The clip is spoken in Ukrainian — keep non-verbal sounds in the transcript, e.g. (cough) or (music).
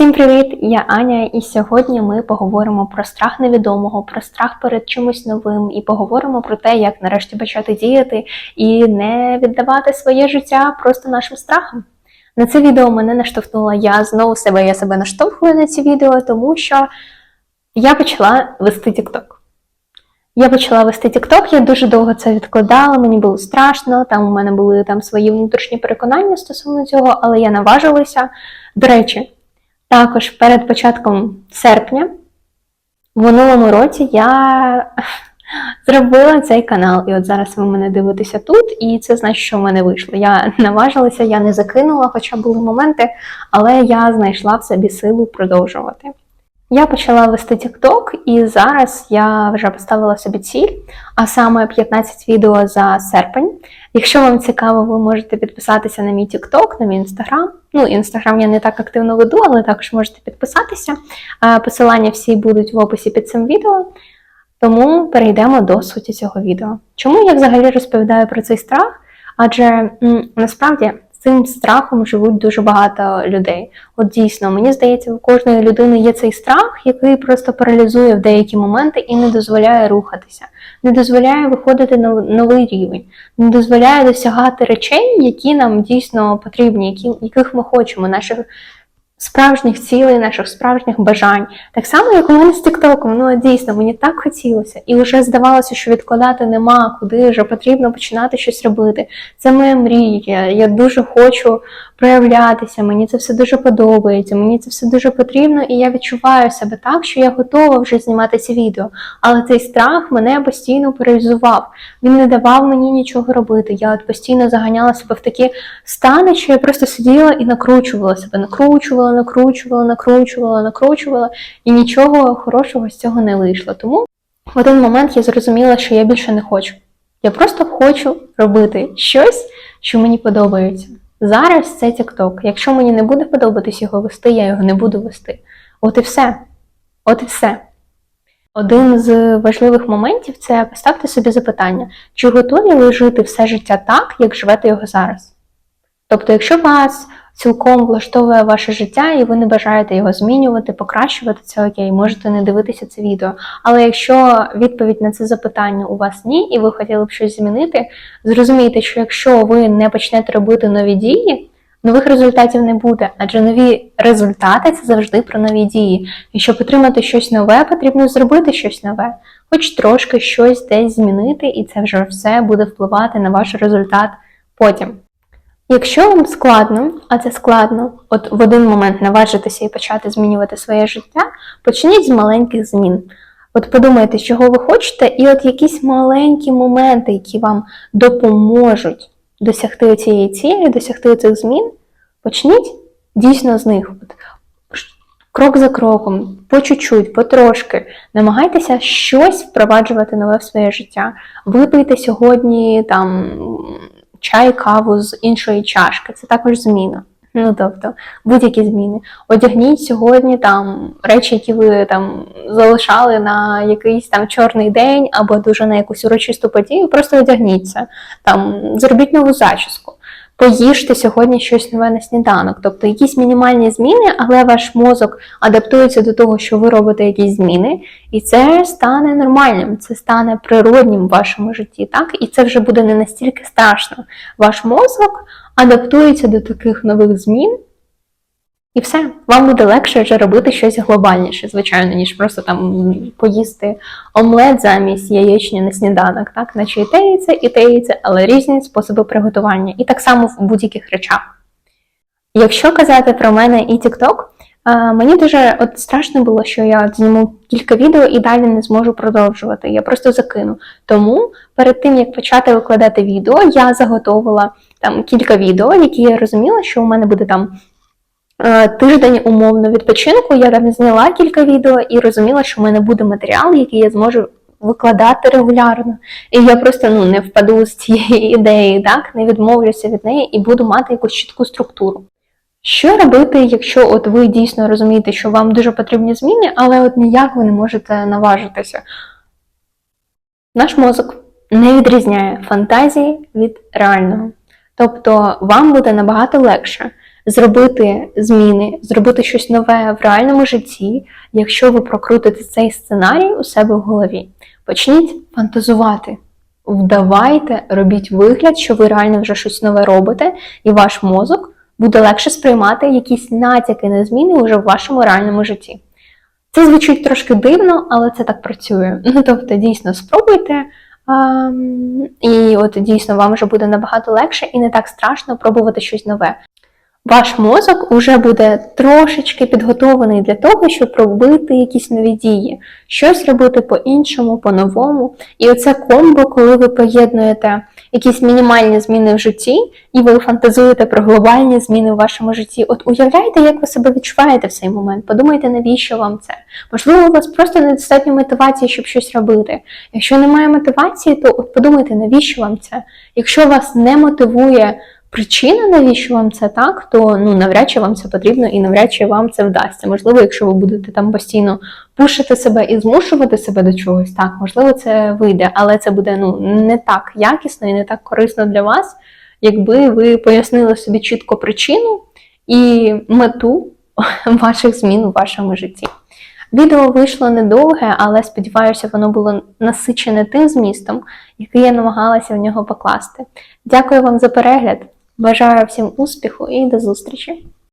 Всім привіт! Я Аня, і сьогодні ми поговоримо про страх невідомого, про страх перед чимось новим, і поговоримо про те, як нарешті почати діяти і не віддавати своє життя просто нашим страхам. На це відео мене наштовхнула я знову себе, я себе наштовхую на ці відео, тому що я почала вести TikTok. Я почала вести TikTok, я дуже довго це відкладала, мені було страшно, там у мене були там свої внутрішні переконання стосовно цього, але я наважилася. До речі, також перед початком серпня, в минулому році, я (laughs) зробила цей канал. І от зараз ви мене дивитеся тут, і це значить, що в мене вийшло. Я наважилася, я не закинула, хоча були моменти, але я знайшла в собі силу продовжувати. Я почала вести TikTok, і зараз я вже поставила собі ціль, а саме 15 відео за серпень. Якщо вам цікаво, ви можете підписатися на мій TikTok, на мій Instagram. Ну, Instagram я не так активно веду, але також можете підписатися. Посилання всі будуть в описі під цим відео. Тому перейдемо до суті цього відео. Чому я взагалі розповідаю про цей страх? Адже м, насправді цим страхом живуть дуже багато людей. От дійсно, мені здається, у кожної людини є цей страх, який просто паралізує в деякі моменти і не дозволяє рухатися, не дозволяє виходити на новий рівень, не дозволяє досягати речей, які нам дійсно потрібні, які, яких ми хочемо, наших справжніх цілей, наших справжніх бажань. Так само, як у мене з Тіктоком. Ну дійсно, мені так хотілося, і вже здавалося, що відкладати нема, куди вже потрібно починати щось робити. Це моя мрія. Я дуже хочу проявлятися. Мені це все дуже подобається. Мені це все дуже потрібно, і я відчуваю себе так, що я готова вже знімати ці відео. Але цей страх мене постійно паралізував. Він не давав мені нічого робити. Я от постійно заганяла себе в такі стани, що я просто сиділа і накручувала себе, накручувала, накручувала, накручувала, накручувала, і нічого хорошого з цього не вийшло. Тому в один момент я зрозуміла, що я більше не хочу. Я просто хочу робити щось, що мені подобається. Зараз це TikTok. Якщо мені не буде подобатись його вести, я його не буду вести. От і все. От і все. Один з важливих моментів це поставте собі запитання, чи готові ви жити все життя так, як живете його зараз? Тобто, якщо вас цілком влаштовує ваше життя і ви не бажаєте його змінювати, покращувати це окей, можете не дивитися це відео. Але якщо відповідь на це запитання у вас ні, і ви хотіли б щось змінити, зрозумійте, що якщо ви не почнете робити нові дії, нових результатів не буде, адже нові результати це завжди про нові дії. І щоб отримати щось нове, потрібно зробити щось нове, хоч трошки щось десь змінити, і це вже все буде впливати на ваш результат потім. Якщо вам складно, а це складно, от в один момент наважитися і почати змінювати своє життя, почніть з маленьких змін. От подумайте, чого ви хочете, і от якісь маленькі моменти, які вам допоможуть досягти цієї цілі, досягти цих змін, почніть дійсно з них. От, крок за кроком, по чуть-чуть, потрошки. Намагайтеся щось впроваджувати нове в своє життя. Випийте сьогодні там чай, каву з іншої чашки. Це також зміна. Ну, тобто, будь-які зміни. Одягніть сьогодні там речі, які ви там залишали на якийсь там чорний день або дуже на якусь урочисту подію, просто одягніться. Там, зробіть нову зачіску. Поїжте сьогодні щось нове на сніданок. Тобто якісь мінімальні зміни, але ваш мозок адаптується до того, що ви робите якісь зміни, і це стане нормальним, це стане природнім в вашому житті. так? І це вже буде не настільки страшно. Ваш мозок адаптується до таких нових змін, і все, вам буде легше вже робити щось глобальніше, звичайно, ніж просто там поїсти омлет замість яєчні на сніданок, так? Наче і те, і це, і те, і це, але різні способи приготування. І так само в будь-яких речах. Якщо казати про мене і TikTok, мені дуже от страшно було, що я зніму кілька відео і далі не зможу продовжувати. Я просто закину. Тому перед тим як почати викладати відео, я заготовила там кілька відео, які я розуміла, що у мене буде там. Е, тиждень умовно відпочинку я там зняла кілька відео і розуміла, що в мене буде матеріал, який я зможу викладати регулярно. І я просто ну, не впаду з цієї ідеї, так, не відмовлюся від неї і буду мати якусь чітку структуру. Що робити, якщо от ви дійсно розумієте, що вам дуже потрібні зміни, але от ніяк ви не можете наважитися? Наш мозок не відрізняє фантазії від реального. Тобто вам буде набагато легше зробити зміни, зробити щось нове в реальному житті, якщо ви прокрутите цей сценарій у себе в голові. Почніть фантазувати. Вдавайте, робіть вигляд, що ви реально вже щось нове робите, і ваш мозок буде легше сприймати якісь натяки на зміни вже в вашому реальному житті. Це звучить трошки дивно, але це так працює. (laughs) Ну тобто, дійсно спробуйте, а, і от дійсно вам вже буде набагато легше і не так страшно пробувати щось нове. Ваш мозок вже буде трошечки підготований для того, щоб робити якісь нові дії, щось робити по-іншому, по-новому. І оце комбо, коли ви поєднуєте якісь мінімальні зміни в житті, і ви фантазуєте про глобальні зміни в вашому житті. От уявляйте, як ви себе відчуваєте в цей момент. Подумайте, навіщо вам це? Можливо, у вас просто недостатньо мотивації, щоб щось робити. Якщо немає мотивації, то от подумайте, навіщо вам це? Якщо вас не мотивує причина, навіщо вам це так, то ну навряд чи вам це потрібно і навряд чи вам це вдасться. Можливо, якщо ви будете там постійно пушити себе і змушувати себе до чогось, так можливо, це вийде, але це буде ну не так якісно і не так корисно для вас, якби ви пояснили собі чітко причину і мету (laughs) ваших змін у вашому житті. Відео вийшло недовге, але сподіваюся, воно було насичене тим змістом, який я намагалася в нього покласти. Дякую вам за перегляд. Бажаю всім успіху і до зустрічі!